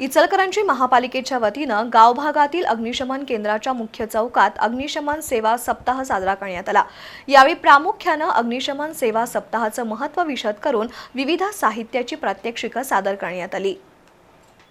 इचलकरंजी महापालिकेच्या वतीनं गावभागातील अग्निशमन केंद्राच्या मुख्य चौकात अग्निशमन सेवा सप्ताह साजरा करण्यात आला. यावेळी प्रामुख्यानं अग्निशमन सेवा सप्ताहाचं महत्त्व विशद करून विविध साहित्याची प्रात्यक्षिकं सादर करण्यात आली.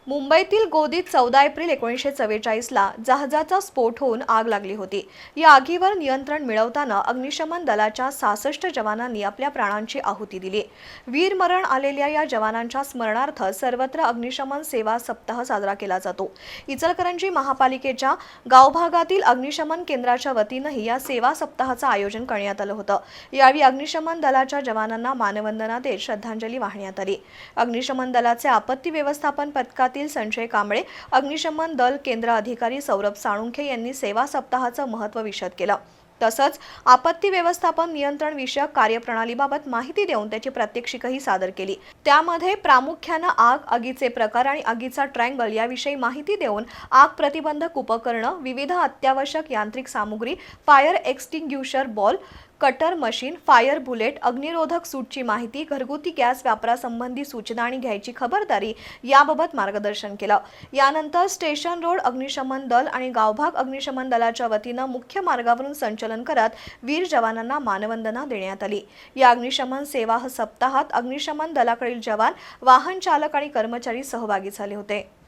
मुंबईतील गोदीत चौदा एप्रिल एकोणीसशे चव्वेचाळीसला जहाजाचा स्फोट होऊन आग लागली होती. या आगीवर नियंत्रण मिळवताना अग्निशमन दलाच्या सहासष्ट जवानांनी आपल्या प्राणांची आहुती दिली. वीरमरण आलेल्या या जवानांच्या स्मरणार्थ सर्वत्र अग्निशमन सेवा सप्ताह साजरा केला जातो. इचलकरंजी महापालिकेच्या गावभागातील अग्निशमन केंद्राच्या वतीनंही या सेवा सप्ताहाचं आयोजन करण्यात आलं होतं. यावेळी अग्निशमन दलाच्या जवानांना मानवंदना देत श्रद्धांजली वाहण्यात आली. अग्निशमन दलाचे आपत्ती व्यवस्थापन विभागातील संजय कांबळे अग्निशमन दल केंद्र अधिकारी सौरभ साळुंखे यांनी सेवा सप्ताहाचं महत्त्व विशद केलं. तसंच आपत्ती व्यवस्थापन नियंत्रण विषयक कार्यप्रणालीबाबत माहिती देऊन त्याची प्रात्यक्षिकही सादर केली. त्यामध्ये प्रामुख्यानं आग आगीचे प्रकार आणि आगीचा ट्रँगल याविषयी माहिती देऊन आग प्रतिबंधक उपकरणं विविध अत्यावश्यक यांत्रिक सामुग्री fire extinguisher ball cutter machine fire bullet अग्निरोधक सूटची माहिती घरगुती गॅस वापरासंबंधी सूचना आणि घ्यायची खबरदारी याबाबत मार्गदर्शन केलं. यानंतर स्टेशन रोड अग्निशमन दल आणि गावभाग अग्निशमन दलाच्या वतीनं मुख्य मार्गावरून संचलन करत वीर जवानांना मानवंदना देण्यात आली. या अग्निशमन सेवा सप्ताहात अग्निशमन दलाकडील जवान वाहन चालक आणि कर्मचारी सहभागी झाले होते.